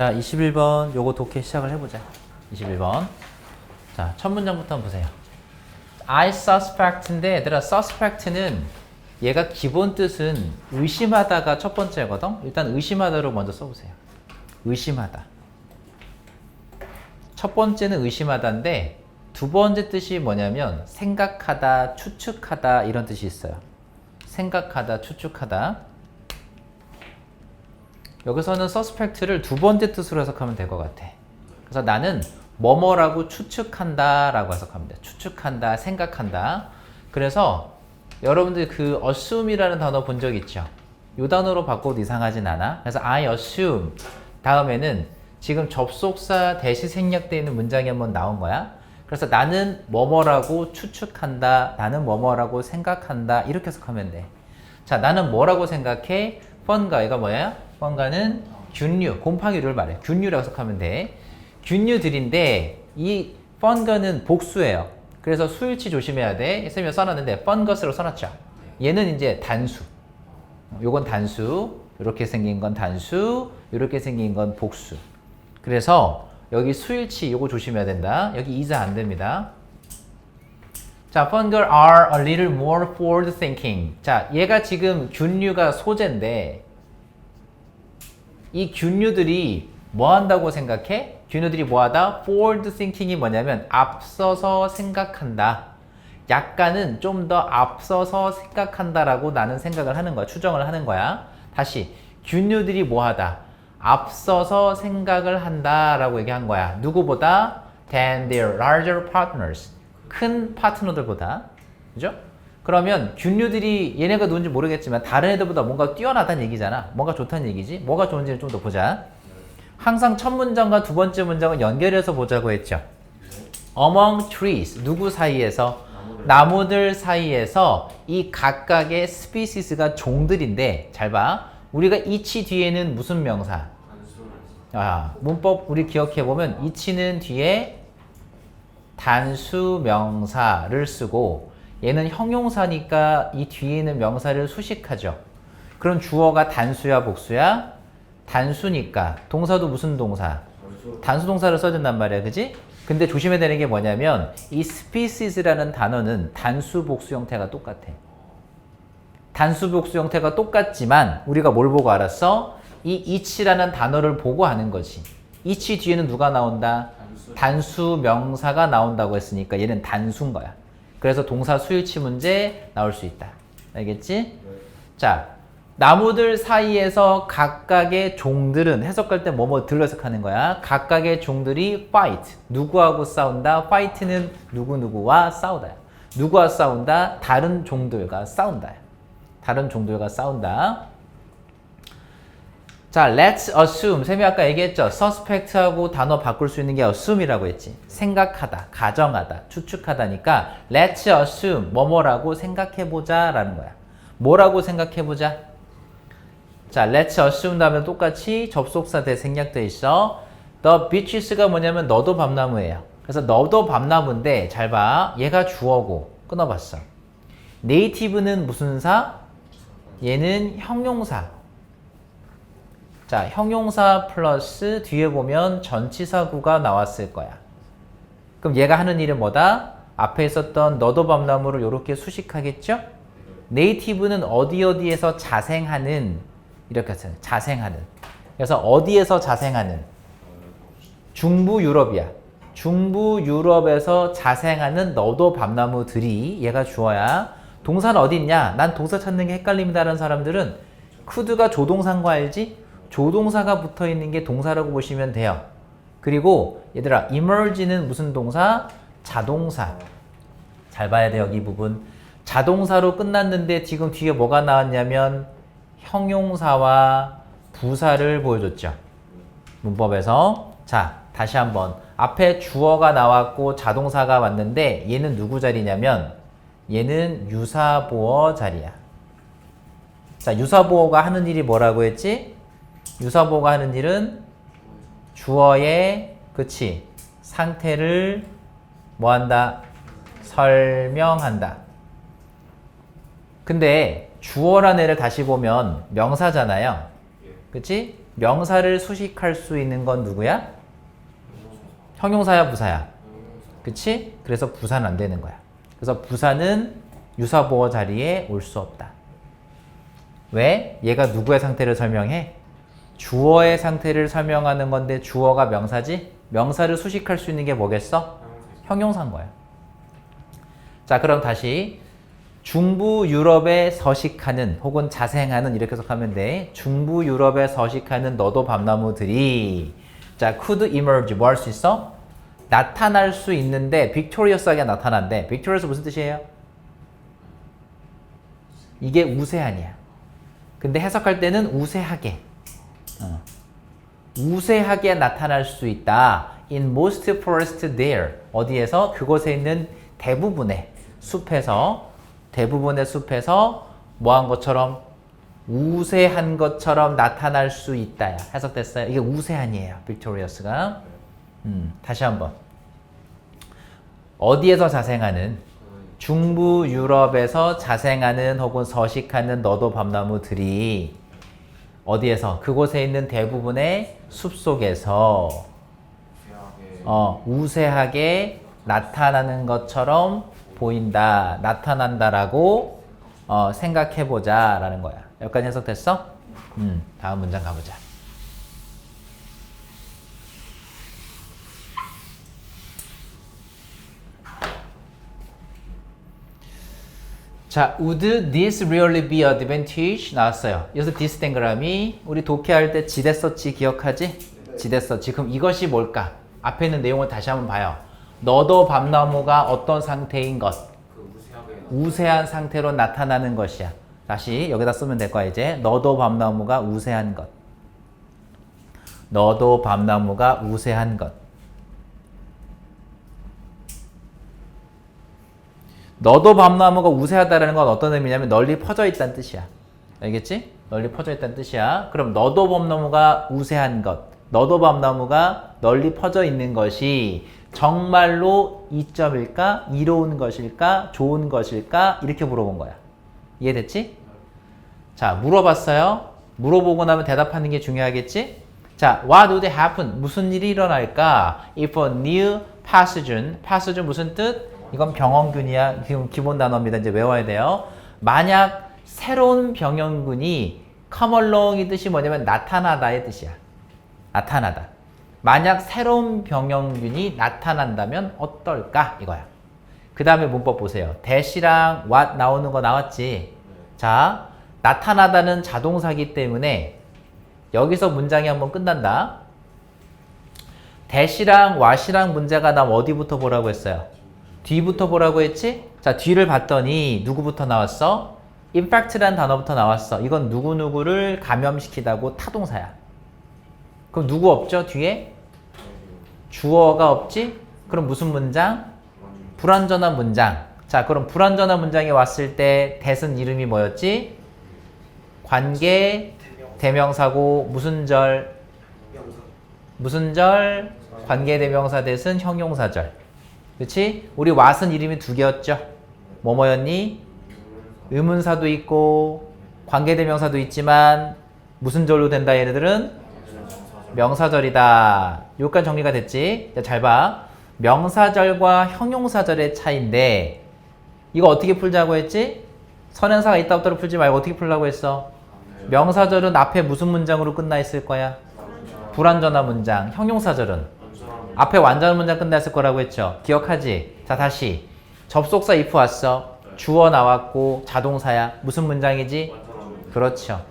자, 21번 요거 독해 시작을 해보자. 21번. 자, 첫 문장부터 한번 보세요. I suspect인데 얘들아 suspect는 얘가 기본 뜻은 의심하다가 첫 번째거든. 일단 의심하다로 먼저 써보세요. 의심하다. 첫 번째는 의심하다인데 두 번째 뜻이 뭐냐면 생각하다, 추측하다 이런 뜻이 있어요. 생각하다, 추측하다. 여기서는 suspect를 두 번째 뜻으로 해석하면 될 것 같아. 그래서 나는 뭐뭐라고 추측한다 라고 해석합니다. 추측한다, 생각한다. 그래서 여러분들 그 assume이라는 단어 본 적 있죠? 이 단어로 바꿔도 이상하진 않아. 그래서 I assume 다음에는 지금 접속사 대시 생략되어 있는 문장이 한번 나온 거야. 그래서 나는 뭐뭐라고 추측한다. 나는 뭐뭐라고 생각한다. 이렇게 해석하면 돼. 자, 나는 뭐라고 생각해? 펀가 얘가 뭐야? 펀가는 균류, 곰팡이를 말해. 균류라고 해석하면 돼. 균류들인데 이 펀가는 복수예요. 그래서 수일치 조심해야 돼. 쌤이 써놨는데 펀거스로 써놨죠. 얘는 이제 단수. 요건 단수. 이렇게 생긴 건 단수. 이렇게 생긴 건 복수. 그래서 여기 수일치 요거 조심해야 된다. 여기 이자 안 됩니다. 자, fungal are a little more forward thinking. 자, 얘가 지금 균류가 소재인데 이 균류들이 뭐 한다고 생각해? 균류들이 뭐 하다? forward thinking이 뭐냐면 앞서서 생각한다. 약간은 좀 더 앞서서 생각한다라고 나는 생각을 하는 거야. 추정을 하는 거야. 다시 균류들이 뭐 하다? 앞서서 생각을 한다라고 얘기한 거야. 누구보다? than their larger partners. 큰 파트너들보다. 그죠? 그러면 균류들이 얘네가 누군지 모르겠지만 다른 애들보다 뭔가 뛰어나다는 얘기잖아. 뭔가 좋다는 얘기지. 뭐가 좋은지를 좀 더 보자. 항상 첫 문장과 두 번째 문장을 연결해서 보자고 했죠. Among trees. 누구 사이에서? 나무들 사이에서 이 각각의 스피시스가 종들인데 잘 봐. 우리가 이치 뒤에는 무슨 명사? 아, 문법 우리 기억해 보면 이치는 뒤에 단수 명사를 쓰고 얘는 형용사니까 이 뒤에 있는 명사를 수식하죠. 그럼 주어가 단수야 복수야? 단수니까 동사도 무슨 동사? 단수 동사를 써야 된단 말이야. 그지? 근데 조심해야 되는 게 뭐냐면 이 species라는 단어는 단수 복수 형태가 똑같아. 단수 복수 형태가 똑같지만 우리가 뭘 보고 알았어? 이 each라는 단어를 보고 하는 거지. each 뒤에는 누가 나온다? 단수 명사가 나온다고 했으니까 얘는 단수인 거야. 그래서 동사 수일치 문제 나올 수 있다. 알겠지? 자, 나무들 사이에서 각각의 종들은 해석할 때 뭐뭐 들러 해석하는 거야. 각각의 종들이 fight. 누구하고 싸운다? fight는 누구누구와 싸우다. 누구와 싸운다? 다른 종들과 싸운다. 다른 종들과 싸운다. 자, let's assume. 쌤이 아까 얘기했죠. suspect하고 단어 바꿀 수 있는 게 assume이라고 했지. 생각하다, 가정하다, 추측하다니까 let's assume 뭐뭐라고 생각해보자 라는 거야. 뭐라고 생각해보자? 자, let's assume 다음에 똑같이 접속사 대 생략돼 있어. the beaches가 뭐냐면 너도 밤나무예요. 그래서 너도 밤나무인데 잘 봐. 얘가 주어고 끊어봤어. native는 무슨 사? 얘는 형용사. 자, 형용사 플러스 뒤에 보면 전치사구가 나왔을 거야. 그럼 얘가 하는 일은 뭐다? 앞에 있었던 너도 밤나무를 이렇게 수식하겠죠? 네이티브는 어디 어디에서 자생하는 이렇게 했어요. 자생하는. 그래서 어디에서 자생하는? 중부 유럽이야. 중부 유럽에서 자생하는 너도 밤나무들이 얘가 주어야. 동사는 어디 있냐? 난 동사 찾는 게 헷갈립니다라는 사람들은 쿠드가 조동사인 거 알지? 조동사가 붙어 있는 게 동사라고 보시면 돼요. 그리고 얘들아, emerge는 무슨 동사? 자동사. 잘 봐야 돼, 여기 부분. 자동사로 끝났는데 지금 뒤에 뭐가 나왔냐면 형용사와 부사를 보여줬죠. 문법에서. 자, 다시 한번. 앞에 주어가 나왔고 자동사가 왔는데 얘는 누구 자리냐면 얘는 유사보어 자리야. 자, 유사보어가 하는 일이 뭐라고 했지? 유사보어가 하는 일은 주어의 그치 상태를 뭐한다 설명한다. 근데 주어란 애를 다시 보면 명사잖아요. 그치? 명사를 수식할 수 있는 건 누구야? 형용사야 부사야? 그치? 그래서 부사는 안 되는 거야. 그래서 부사는 유사보어 자리에 올 수 없다. 왜? 얘가 누구의 상태를 설명해? 주어의 상태를 설명하는 건데 주어가 명사지? 명사를 수식할 수 있는 게 뭐겠어? 형용사인 거야. 자, 그럼 다시 중부 유럽에 서식하는 혹은 자생하는 이렇게 해석하면 돼. 중부 유럽에 서식하는 너도 밤나무들이 자, could emerge 뭐 할 수 있어? 나타날 수 있는데 victorious하게 나타난대. victorious 무슨 뜻이에요? 이게 우세한이야. 근데 해석할 때는 우세하게. 어. 우세하게 나타날 수 있다. In most forest there. 어디에서? 그곳에 있는 대부분의 숲에서 대부분의 숲에서 뭐한 것처럼 우세한 것처럼 나타날 수 있다. 해석됐어요? 이게 우세한이에요. 빅토리어스가. 음, 다시 한번. 어디에서 자생하는 중부 유럽에서 자생하는 혹은 서식하는 너도 밤나무들이 어디에서 그곳에 있는 대부분의 숲 속에서 어, 우세하게 나타나는 것처럼 보인다, 나타난다라고 어, 생각해보자 라는 거야. 여기까지 해석됐어? 음, 다음 문장 가보자. 자, would this really be advantage? 나왔어요. 여기서 this 땡그람이 우리 독해할 때 지대서치 기억하지? 지대서치. 그럼 이것이 뭘까? 앞에 있는 내용을 다시 한번 봐요. 너도 밤나무가 어떤 상태인 것? 우세한 상태로 나타나는 것이야. 다시 여기다 쓰면 될 거야 이제. 너도 밤나무가 우세한 것. 너도 밤나무가 우세한 것. 너도 밤나무가 우세하다라는 건 어떤 의미냐면 널리 퍼져 있다는 뜻이야. 알겠지? 널리 퍼져 있다는 뜻이야. 그럼 너도 밤나무가 우세한 것. 너도 밤나무가 널리 퍼져 있는 것이 정말로 이점일까? 이로운 것일까? 좋은 것일까? 이렇게 물어본 거야. 이해됐지? 자, 물어봤어요. 물어보고 나면 대답하는 게 중요하겠지? 자, what would happen? 무슨 일이 일어날까? If a new pathogen, pathogen 무슨 뜻? 이건 병원균이야. 지금 기본 단어입니다. 이제 외워야 돼요. 만약 새로운 병원균이 along이 뜻이 뭐냐면 나타나다의 뜻이야. 나타나다. 만약 새로운 병원균이 나타난다면 어떨까? 이거야. 그 다음에 문법 보세요. 대시랑 what 나오는 거 나왔지? 자, 나타나다는 자동사기 때문에 여기서 문장이 한번 끝난다. 대시랑 what이랑 문제가 나면 어디부터 보라고 했어요? 뒤부터 보라고 했지? 자, 뒤를 봤더니 누구부터 나왔어? impact라는 단어부터 나왔어. 이건 누구누구를 감염시키다고 타동사야. 그럼 누구 없죠? 뒤에? 주어가 없지? 그럼 무슨 문장? 불완전한 문장. 자, 그럼 불완전한 문장이 왔을 때 대선 이름이 뭐였지? 관계 대명사고 무슨 절? 무슨 절? 관계 대명사 대신 형용사절. 그렇지? 우리 왓은 이름이 두 개였죠. 뭐뭐였니? 의문사도 있고 관계 대명사도 있지만 무슨 절로 된다 얘네들은 명사절이다. 여기까지 정리가 됐지? 자, 잘 봐. 명사절과 형용사절의 차이인데 이거 어떻게 풀자고 했지? 선행사가 있다부터 풀지 말고 어떻게 풀라고 했어? 명사절은 앞에 무슨 문장으로 끝나 있을 거야? 불완전한 문장. 형용사절은 앞에 완전한 문장 끝나 있을 거라고 했죠. 기억하지? 자, 다시. 접속사 if 왔어. 주어 나왔고 자동사야. 무슨 문장이지? 그렇죠.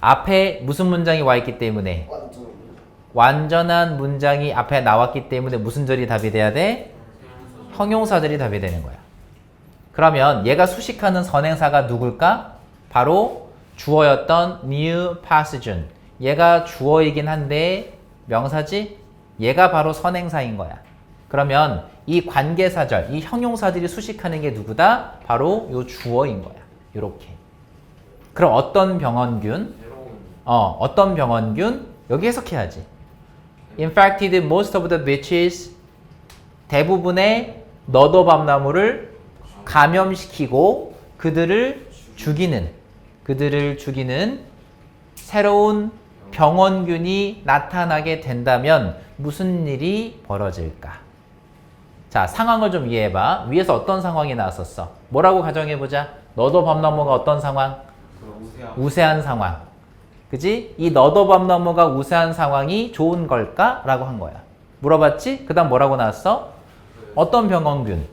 앞에 무슨 문장이 와 있기 때문에 완전한 문장이 앞에 나왔기 때문에 무슨 절이 답이 돼야 돼? 형용사절이 답이 되는 거야. 그러면 얘가 수식하는 선행사가 누굴까? 바로 주어였던 new pathogen. 얘가 주어이긴 한데 명사지? 얘가 바로 선행사인 거야. 그러면 이 관계사절, 이 형용사들이 수식하는 게 누구다? 바로 요 주어인 거야. 요렇게. 그럼 어떤 병원균? 어, 어떤 병원균? 여기 해석해야지. Infected most of the witches 대부분의 너도밤나무를 감염시키고 그들을 죽이는 그들을 죽이는 새로운 병원균이 나타나게 된다면 무슨 일이 벌어질까? 자, 상황을 좀 이해해봐. 위에서 어떤 상황이 나왔었어? 뭐라고 가정해보자. 너도 밤 넘어가 어떤 상황? 그 우세한 우세한 상황. 그지? 이 너도 밤 넘어가 우세한 상황이 좋은 걸까? 라고 한 거야. 물어봤지? 그 다음 뭐라고 나왔어? 어떤 병원균?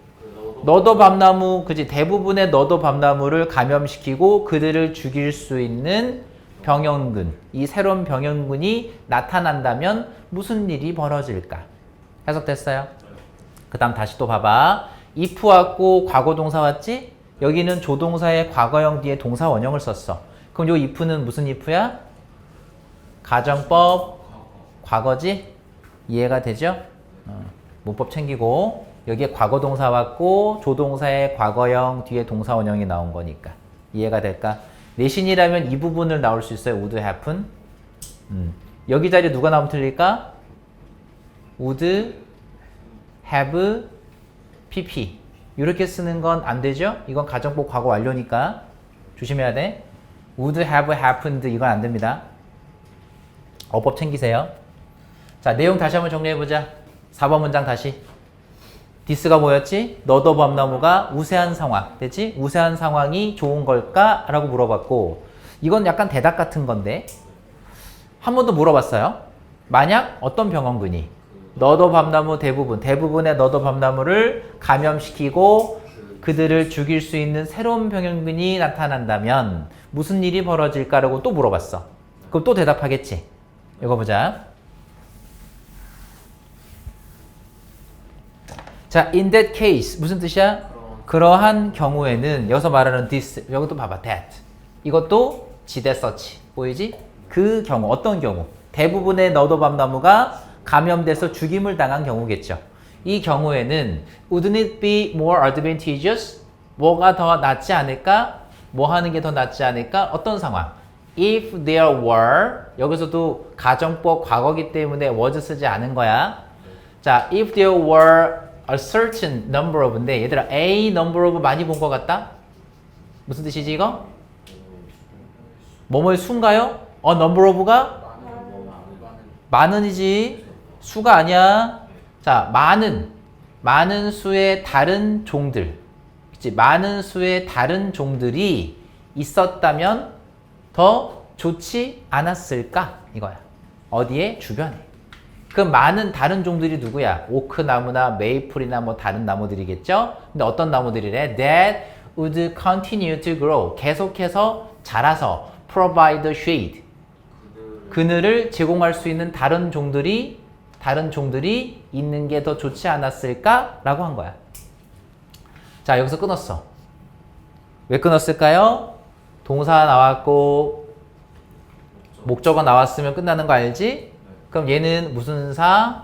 너도 밤나무, 그지? 대부분의 너도 밤나무를 감염시키고 그들을 죽일 수 있는 병원균. 이 새로운 병원균이 나타난다면 무슨 일이 벌어질까? 해석됐어요? 그 다음 다시 또 봐봐. if 왔고 과거 동사 왔지? 여기는 조동사의 과거형 뒤에 동사 원형을 썼어. 그럼 요 if는 무슨 if야? 가정법 과거지? 이해가 되죠? 어, 문법 챙기고 여기에 과거 동사 왔고 조동사의 과거형 뒤에 동사 원형이 나온 거니까 이해가 될까? 내신이라면 이 부분을 나올 수 있어요. would happen. 음. 여기 자리에 누가 나오면 틀릴까? would have pp 이렇게 쓰는 건 안 되죠? 이건 가정법 과거 완료니까 조심해야 돼. would have happened 이건 안 됩니다. 어법 챙기세요. 자, 내용 다시 한번 정리해 보자. 4번 문장 다시. 디스가 뭐였지? 너도 밤나무가 우세한 상황. 됐지? 우세한 상황이 좋은 걸까? 라고 물어봤고, 이건 약간 대답 같은 건데, 한 번 더 물어봤어요. 만약 어떤 병원군이 너도 밤나무 대부분, 대부분의 너도 밤나무를 감염시키고 그들을 죽일 수 있는 새로운 병원군이 나타난다면 무슨 일이 벌어질까라고 또 물어봤어. 그럼 또 대답하겠지. 이거 보자. 자, in that case 무슨 뜻이야? 그러한 경우에는 여기서 말하는 this 여기도 봐봐 that 이것도 지대 서치 보이지? 그 경우 어떤 경우? 대부분의 너도 밤나무가 감염돼서 죽임을 당한 경우겠죠. 이 경우에는 wouldn't it be more advantageous? 뭐가 더 낫지 않을까? 뭐 하는 게 더 낫지 않을까? 어떤 상황? If there were 여기서도 가정법 과거기 때문에 was 쓰지 않은 거야. 자, if there were a certain number of인데 얘들아 a number of 많이 본 것 같다? 무슨 뜻이지 이거? 뭐뭐의 수인가요? 어 number of가 많은이지 수가 아니야. 자, 많은 많은 수의 다른 종들, 그치? 많은 수의 다른 종들이 있었다면 더 좋지 않았을까 이거야. 어디에 주변에. 그 많은 다른 종들이 누구야? 오크 나무나 메이플이나 뭐 다른 나무들이겠죠? 근데 어떤 나무들이래? That would continue to grow. 계속해서 자라서 provide shade. 그늘을 제공할 수 있는 다른 종들이 다른 종들이 있는 게 더 좋지 않았을까라고 한 거야. 자, 여기서 끊었어. 왜 끊었을까요? 동사 나왔고 목적어 나왔으면 끝나는 거 알지? 그럼 얘는 무슨 사?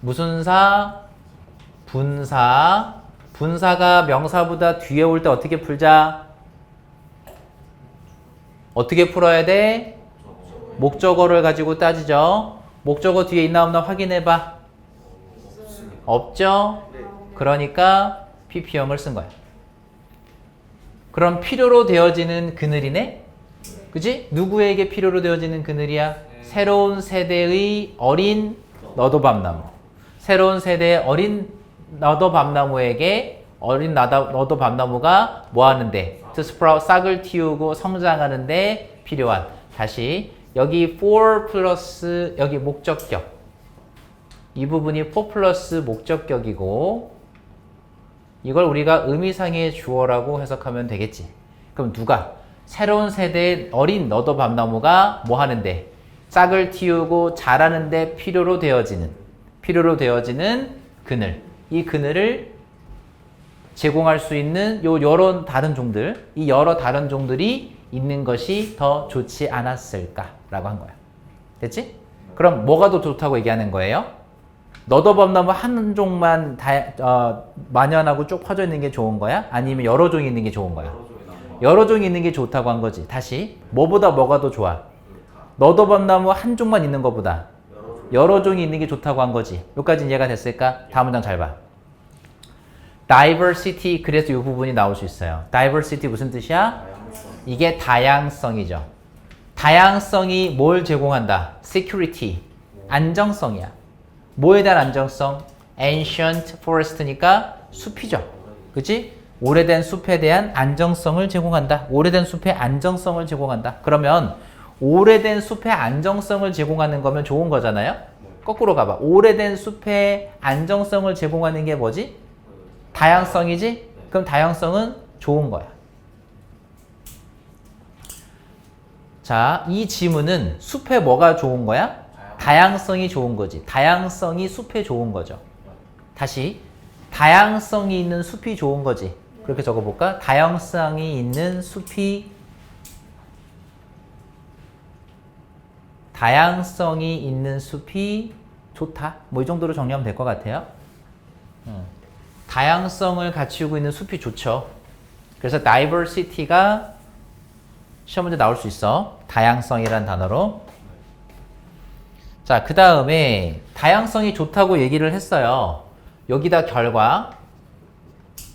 무슨 사? 분사. 분사가 명사보다 뒤에 올 때 어떻게 풀자? 어떻게 풀어야 돼? 목적어를 가지고 따지죠. 목적어 뒤에 있나 없나 확인해 봐. 없죠? 그러니까 PP형을 쓴 거야. 그럼 필요로 되어지는 그늘이네? 그지? 누구에게 필요로 되어지는 그늘이야? 새로운 세대의 어린 너도밤나무. 새로운 세대의 어린 너도밤나무에게 어린 나다, 너도밤나무가 뭐 하는데? to sprout, 싹을 틔우고 성장하는데 필요한. 다시 여기 for 플러스 여기 목적격. 이 부분이 for 플러스 목적격이고 이걸 우리가 의미상의 주어라고 해석하면 되겠지. 그럼 누가 새로운 세대의 어린 너도 밤나무가 뭐 하는데 싹을 틔우고 자라는데 필요로 되어지는 필요로 되어지는 그늘 이 그늘을 제공할 수 있는 요 여러 다른 종들 이 여러 다른 종들이 있는 것이 더 좋지 않았을까라고 한 거야. 됐지? 그럼 뭐가 더 좋다고 얘기하는 거예요? 너도 밤나무 한 종만 다, 어, 만연하고 쭉 퍼져 있는 게 좋은 거야? 아니면 여러 종이 있는 게 좋은 거야? 여러 종이 있는 게 좋다고 한 거지. 다시 뭐보다 뭐가 더 좋아? 너도 밤나무 한 종만 있는 것보다 여러 종이 있는 게 좋다고 한 거지. 여기까지 이해가 됐을까? 다음 문장 잘 봐. diversity 그래서 이 부분이 나올 수 있어요. diversity 무슨 뜻이야? 이게 다양성이죠. 다양성이 뭘 제공한다? security. 안정성이야. 뭐에 대한 안정성? ancient forest니까 숲이죠. 그치? 오래된 숲에 대한 안정성을 제공한다. 오래된 숲의 안정성을 제공한다. 그러면 오래된 숲의 안정성을 제공하는 거면 좋은 거잖아요? 거꾸로 가봐. 오래된 숲의 안정성을 제공하는 게 뭐지? 다양성이지? 그럼 다양성은 좋은 거야. 자, 이 지문은 숲에 뭐가 좋은 거야? 다양성이 좋은 거지. 다양성이 숲에 좋은 거죠. 다시 다양성이 있는 숲이 좋은 거지. 그렇게 적어볼까? 다양성이 있는 숲이 다양성이 있는 숲이 좋다. 뭐 이 정도로 정리하면 될 것 같아요. 음. 다양성을 갖추고 있는 숲이 좋죠. 그래서 diversity가 시험 문제 나올 수 있어. 다양성이란 단어로. 자, 그 다음에 다양성이 좋다고 얘기를 했어요. 여기다 결과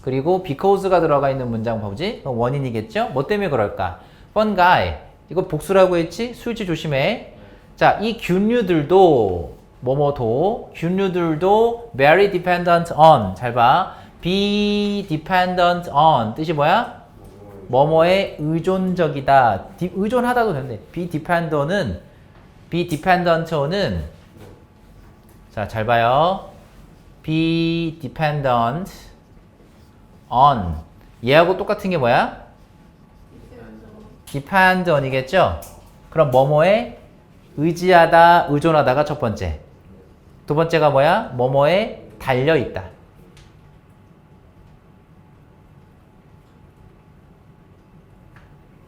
그리고 because가 들어가 있는 문장 보지? 원인이겠죠? 뭐 때문에 그럴까? fun guy 이거 복수라고 했지? 수일치 조심해. 자, 이 균류들도 뭐뭐도 균류들도 very dependent on 잘 봐. be dependent on 뜻이 뭐야? 뭐뭐에 의존적이다. 디- 의존하다도 되는데 be dependent은 be dependent는 자, 잘 봐요. be dependent on 얘하고 똑같은 게 뭐야? on이겠죠? 그럼 뭐뭐에 의지하다, 의존하다가 첫 번째. 두 번째가 뭐야? 뭐뭐에 달려 있다.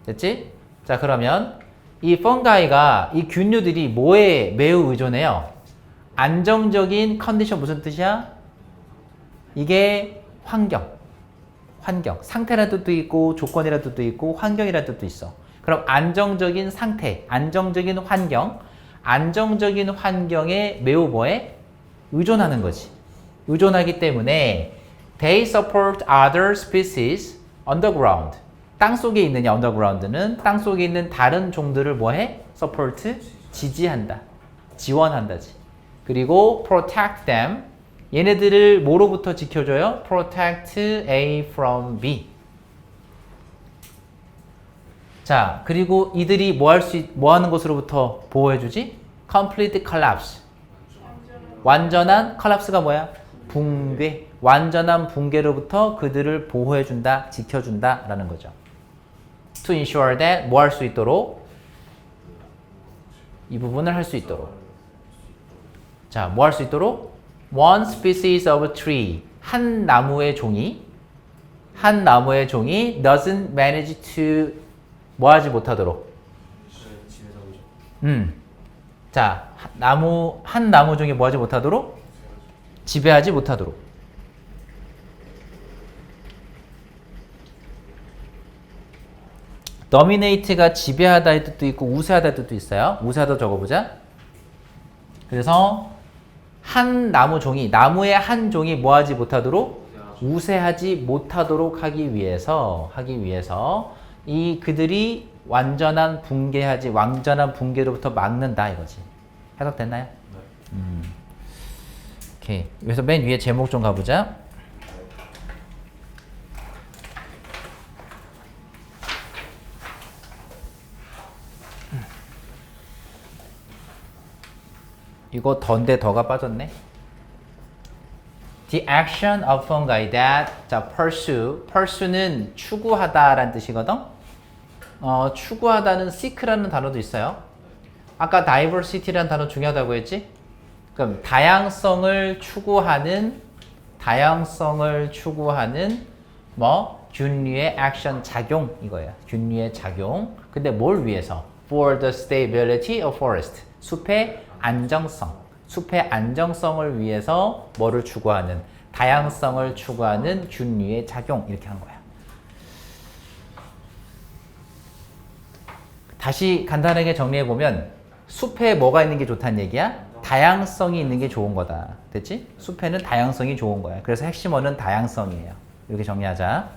됐지? 자, 그러면 이 펑가이가 이 균류들이 뭐에 매우 의존해요? 안정적인 컨디션 무슨 뜻이야? 이게 환경. 환경. 상태라는 뜻도 있고 조건이라는 뜻도 있고 환경이라는 뜻도 있어. 그럼 안정적인 상태, 안정적인 환경, 안정적인 환경에 매우 뭐에 의존하는 거지. 의존하기 때문에 they support other species underground. 땅 속에 있느냐 underground는 땅 속에 있는 다른 종들을 뭐해? support 지지한다. 지원한다지. 그리고 protect them 얘네들을 뭐로부터 지켜줘요? protect A from B. 자, 그리고 이들이 뭐 할 수, 뭐 하는 것으로부터 보호해주지? complete collapse. 완전한 collapse가 뭐야? 붕괴. 완전한 붕괴로부터 그들을 보호해준다, 지켜준다, 라는 거죠. to ensure that 뭐 할 수 있도록? 이 부분을 할 수 있도록. 자, 뭐 할 수 있도록? One species of tree. 한 나무의 종이, 한 나무의 종이 doesn't manage to 뭐 하지 못하도록. 음. 자, 하- 나무, 한 나무 종이 뭐 하지 못하도록? 지배하지 못하도록. dominate가 지배하다의 뜻도 있고 우세하다의 뜻도 있어요. 우세하다 적어보자. 그래서 한 나무 종이 나무의 한 종이 뭐하지 못하도록 우세하지 못하도록 하기 위해서 하기 위해서 이 그들이 완전한 붕괴하지 완전한 붕괴로부터 막는다 이거지. 해석됐나요? 음. 오케이. 그래서 맨 위에 제목 좀 가보자. 이거 던데 더가 빠졌네. The action of fungi that 자 pursue pursue는 추구하다라는 뜻이거든. 어, 추구하다는 seek라는 단어도 있어요. 아까 diversity라는 단어 중요하다고 했지? 그럼 다양성을 추구하는 다양성을 추구하는 뭐 균류의 액션 작용 이거야. 균류의 작용. 근데 뭘 위해서? For the stability of forest. 숲의 안정성. 숲의 안정성을 위해서 뭐를 추구하는 다양성을 추구하는 균류의 작용 이렇게 한 거야. 다시 간단하게 정리해 보면 숲에 뭐가 있는 게 좋다는 얘기야? 다양성이 있는 게 좋은 거다. 됐지? 숲에는 다양성이 좋은 거야. 그래서 핵심어는 다양성이에요. 이렇게 정리하자.